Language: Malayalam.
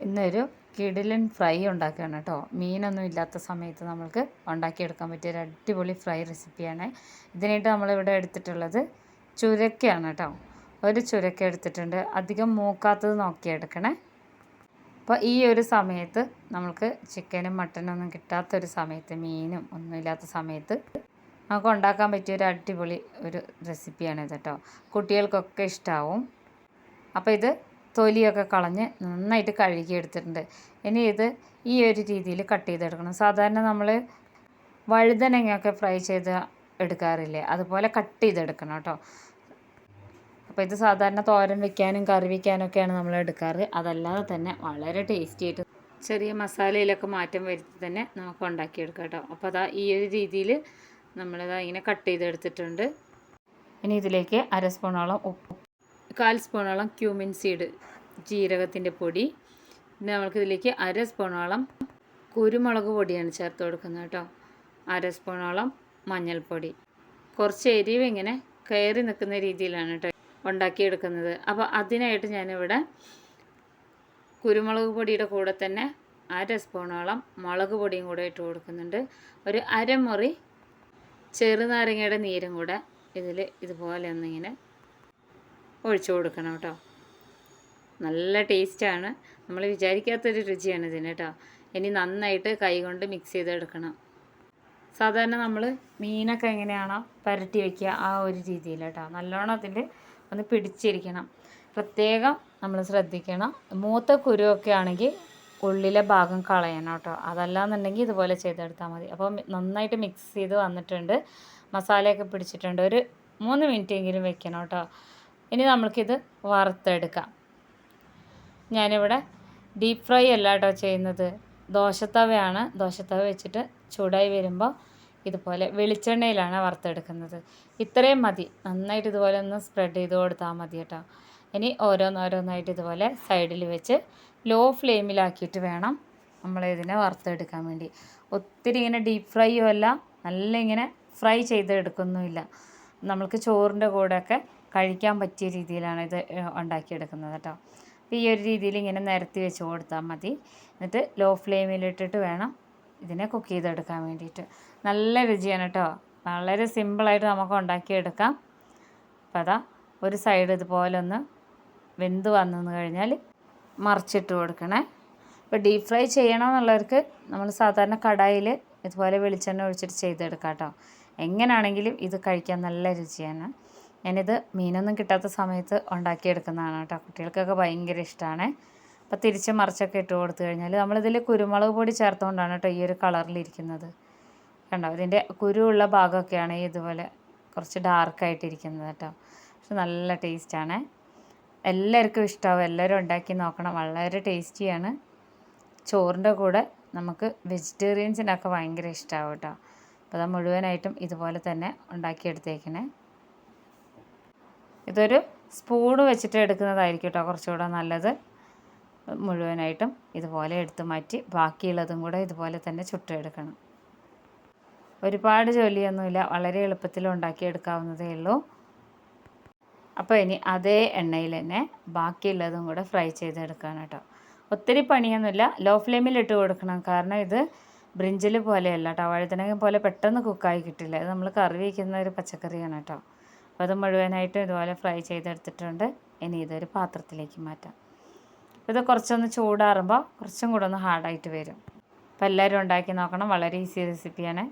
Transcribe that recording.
ഇന്നൊരു കിടിലൻ ഫ്രൈ ഉണ്ടാക്കുകയാണ് കേട്ടോ. മീനൊന്നും ഇല്ലാത്ത സമയത്ത് നമ്മൾക്ക് ഉണ്ടാക്കിയെടുക്കാൻ പറ്റിയ ഒരു അടിപൊളി ഫ്രൈ റെസിപ്പിയാണ്. ഇതിനായിട്ട് നമ്മളിവിടെ എടുത്തിട്ടുള്ളത് ചുരക്കയാണ് കേട്ടോ. ഒരു ചുരക്ക എടുത്തിട്ടുണ്ട്. അധികം മൂക്കാത്തത് നോക്കിയെടുക്കണേ അപ്പോൾ ഈ ഒരു സമയത്ത് നമ്മൾക്ക് ചിക്കനും മട്ടനും ഒന്നും കിട്ടാത്തൊരു സമയത്ത് മീനും ഒന്നുമില്ലാത്ത സമയത്ത് നമുക്ക് ഉണ്ടാക്കാൻ പറ്റിയ ഒരു അടിപൊളി ഒരു റെസിപ്പിയാണ് ഇത് കേട്ടോ. കുട്ടികൾക്കൊക്കെ ഇഷ്ടമാവും അപ്പോൾ ഇത് തൊലിയൊക്കെ കളഞ്ഞ് നന്നായിട്ട് കഴുകി എടുത്തിട്ടുണ്ട്. ഇനി ഇത് ഈ ഒരു രീതിയിൽ കട്ട് ചെയ്തെടുക്കണം. സാധാരണ നമ്മൾ വഴുതനങ്ങയൊക്കെ ഫ്രൈ ചെയ്ത് എടുക്കാറില്ലേ? അതുപോലെ കട്ട് ചെയ്തെടുക്കണം കേട്ടോ. അപ്പോൾ ഇത് സാധാരണ തോരൻ വെക്കാനും കറി വെക്കാനൊക്കെയാണ് നമ്മൾ എടുക്കാറ്. അതല്ലാതെ തന്നെ വളരെ ടേസ്റ്റി ആയിട്ട് ചെറിയ മസാലയിലൊക്കെ മാറ്റം വരുത്തി തന്നെ നമുക്ക് ഉണ്ടാക്കിയെടുക്കാം കേട്ടോ. അപ്പോൾ അതാ ഈ ഒരു രീതിയിൽ നമ്മളിതാ ഇങ്ങനെ കട്ട് ചെയ്തെടുത്തിട്ടുണ്ട്. ഇനി ഇതിലേക്ക് അര സ്പൂണോളം ഉപ്പ് കാൽ സ്പൂണോളം ക്യൂമിൻ സീഡ് ജീരകത്തിന്റെ പൊടി. പിന്നെ നമുക്കിതിലേക്ക് അര സ്പൂണോളം കുരുമുളക് പൊടിയാണ് ചേർത്ത് കൊടുക്കുന്നത് കേട്ടോ. അര സ്പൂണോളം മഞ്ഞൾപ്പൊടി. കുറച്ച് എരിവ് ഇങ്ങനെ കയറി നിൽക്കുന്ന രീതിയിലാണ് കേട്ടോ ഉണ്ടാക്കിയെടുക്കുന്നത്. അപ്പോൾ അതിനായിട്ട് ഞാനിവിടെ കുരുമുളക് പൊടിയുടെ കൂടെ തന്നെ അര സ്പൂണോളം മുളക് പൊടിയും കൂടെ ഇട്ട് കൊടുക്കുന്നുണ്ട്. ഒരു അരമുറി ചെറുനാരങ്ങയുടെ നീരും കൂടെ ഇതിൽ ഇതുപോലെ ഒന്നിങ്ങനെ ഒഴിച്ചു കൊടുക്കണം കേട്ടോ. നല്ല ടേസ്റ്റാണ്. നമ്മൾ വിചാരിക്കാത്തൊരു രുചിയാണ് ഇതിന് കേട്ടോ ഇനി നന്നായിട്ട് കൈകൊണ്ട് മിക്സ് ചെയ്തെടുക്കണം. സാധാരണ നമ്മൾ മീനൊക്കെ എങ്ങനെയാണോ പരട്ടി വയ്ക്കുക ആ ഒരു രീതിയിൽ കേട്ടോ നല്ലോണം അതിൽ ഒന്ന് പിടിച്ചിരിക്കണം. പ്രത്യേകം നമ്മൾ ശ്രദ്ധിക്കണം. മൂത്ത കുരുവൊക്കെ ആണെങ്കിൽ ഉള്ളിലെ ഭാഗം കളയണം കേട്ടോ അതല്ലാന്നുണ്ടെങ്കിൽ ഇതുപോലെ ചെയ്തെടുത്താൽ മതി. അപ്പോൾ നന്നായിട്ട് മിക്സ് ചെയ്ത് വന്നിട്ടുണ്ട്. മസാലയൊക്കെ പിടിച്ചിട്ടുണ്ട്. ഒരു മൂന്ന് മിനിറ്റ് എങ്കിലും വെക്കണം കേട്ടോ ഇനി നമ്മൾക്കിത് വറുത്തെടുക്കാം. ഞാനിവിടെ ഡീപ്പ് ഫ്രൈ അല്ല കേട്ടോ ചെയ്യുന്നത്. ദോശത്തവയാണ്. ദോശത്തവ വെച്ചിട്ട് ചൂടായി വരുമ്പോൾ ഇതുപോലെ വെളിച്ചെണ്ണയിലാണ് വറുത്തെടുക്കുന്നത്. ഇത്രയും മതി. നന്നായിട്ട് ഇതുപോലെ ഒന്ന് സ്പ്രെഡ് ചെയ്ത് കൊടുത്താൽ മതി കേട്ടോ ഇനി ഓരോന്നോരോന്നായിട്ട് ഇതുപോലെ സൈഡിൽ വെച്ച് ലോ ഫ്ലെയിമിലാക്കിയിട്ട് വേണം നമ്മളിതിനെ വറുത്തെടുക്കാൻ വേണ്ടി. ഒത്തിരി ഇങ്ങനെ ഡീപ്പ് ഫ്രൈയും അല്ല നല്ല ഇങ്ങനെ ഫ്രൈ ചെയ്തെടുക്കുന്നുമില്ല. നമ്മൾക്ക് ചോറിന്റെ കൂടെയൊക്കെ കഴിക്കാൻ പറ്റിയ രീതിയിലാണ് ഇത് ഉണ്ടാക്കിയെടുക്കുന്നത് കേട്ടോ ഈ ഒരു രീതിയിൽ ഇങ്ങനെ നിരത്തി വെച്ച് കൊടുത്താൽ മതി. എന്നിട്ട് ലോ ഫ്ലെയിമിലിട്ടിട്ട് വേണം ഇതിനെ കുക്ക് ചെയ്തെടുക്കാൻ വേണ്ടിയിട്ട്. നല്ല രുചിയാണ് കേട്ടോ വളരെ സിമ്പിളായിട്ട് നമുക്ക് ഉണ്ടാക്കിയെടുക്കാം. അപ്പോൾ അതാ ഒരു സൈഡ് ഇതുപോലെ ഒന്ന് വെന്ത് വന്നു കഴിഞ്ഞാൽ മറിച്ചിട്ട് കൊടുക്കണേ. ഇപ്പോൾ ഡീപ് ഫ്രൈ ചെയ്യണമെന്നുള്ളവർക്ക് നമ്മൾ സാധാരണ കടായിൽ ഇതുപോലെ വെളിച്ചെണ്ണ ഒഴിച്ചിട്ട് ചെയ്തെടുക്കാം കേട്ടോ എങ്ങനെയാണെങ്കിലും ഇത് കഴിക്കാൻ നല്ല രുചിയാണ്. ഞാനിത് മീനൊന്നും കിട്ടാത്ത സമയത്ത് ഉണ്ടാക്കിയെടുക്കുന്നതാണ് കേട്ടോ. കുട്ടികൾക്കൊക്കെ ഭയങ്കര ഇഷ്ടമാണ് അപ്പോൾ തിരിച്ച് മറിച്ചൊക്കെ ഇട്ട് കൊടുത്തു കഴിഞ്ഞാൽ നമ്മളിതിൽ കുരുമുളക് പൊടി ചേർത്തുകൊണ്ടാണ് കേട്ടോ ഈ ഒരു കളറിലിരിക്കുന്നത്. കണ്ടോ? ഇതിന്റെ കുരുവുള്ള ഭാഗമൊക്കെയാണ് ഇതുപോലെ കുറച്ച് ഡാർക്കായിട്ടിരിക്കുന്നത് കേട്ടോ. പക്ഷെ നല്ല ടേസ്റ്റാണ് എല്ലാവർക്കും ഇഷ്ടമാവും എല്ലാവരും ഉണ്ടാക്കി നോക്കണം. വളരെ ടേസ്റ്റിയാണ് ചോറിന്റെ കൂടെ നമുക്ക് വെജിറ്റേറിയൻസിനൊക്കെ ഭയങ്കര ഇഷ്ടമാവും കേട്ടോ. അപ്പോൾ അത് മുഴുവനായിട്ടും ഇതുപോലെ തന്നെ ഉണ്ടാക്കിയെടുത്തേക്കണേ. ഇതൊരു സ്പൂൺ വെച്ചിട്ട് എടുക്കുന്നതായിരിക്കും കേട്ടോ കുറച്ചുകൂടെ നല്ലത്. മുഴുവനായിട്ടും ഇതുപോലെ എടുത്തു മാറ്റി ബാക്കിയുള്ളതും കൂടെ ഇതുപോലെ തന്നെ ചുട്ടെടുക്കണം. ഒരുപാട് ജോലിയൊന്നുമില്ല. വളരെ എളുപ്പത്തിൽ ഉണ്ടാക്കിയെടുക്കാവുന്നതേ ഉള്ളൂ. അപ്പോൾ ഇനി അതേ എണ്ണയിൽ തന്നെ ബാക്കിയുള്ളതും കൂടെ ഫ്രൈ ചെയ്തെടുക്കണം കേട്ടോ. ഒത്തിരി പണിയൊന്നുമില്ല. ലോ ഫ്ലെയിമിൽ ഇട്ട് കൊടുക്കണം. കാരണം ഇത് ബ്രിഞ്ചിൽ പോലെയല്ല കേട്ടോ. വഴുതനങ്ങ പോലെ പെട്ടെന്ന് കുക്കായി കിട്ടില്ല. ഇത് നമ്മൾ കറി വയ്ക്കുന്ന ഒരു പച്ചക്കറിയാണ് കേട്ടോ. അപ്പോൾ അത് മുഴുവനായിട്ട് ഇതുപോലെ ഫ്രൈ ചെയ്തെടുത്തിട്ടുണ്ട്. ഇനി ഇതൊരു പാത്രത്തിലേക്ക് മാറ്റാം. ഇത് കുറച്ചൊന്ന് ചൂടാറുമ്പോൾ കുറച്ചും കൂടെ ഒന്ന് ഹാർഡായിട്ട് വരും. അപ്പോൾ എല്ലാവരും ഉണ്ടാക്കി നോക്കണം. വളരെ ഈസി റെസിപ്പിയാണ്.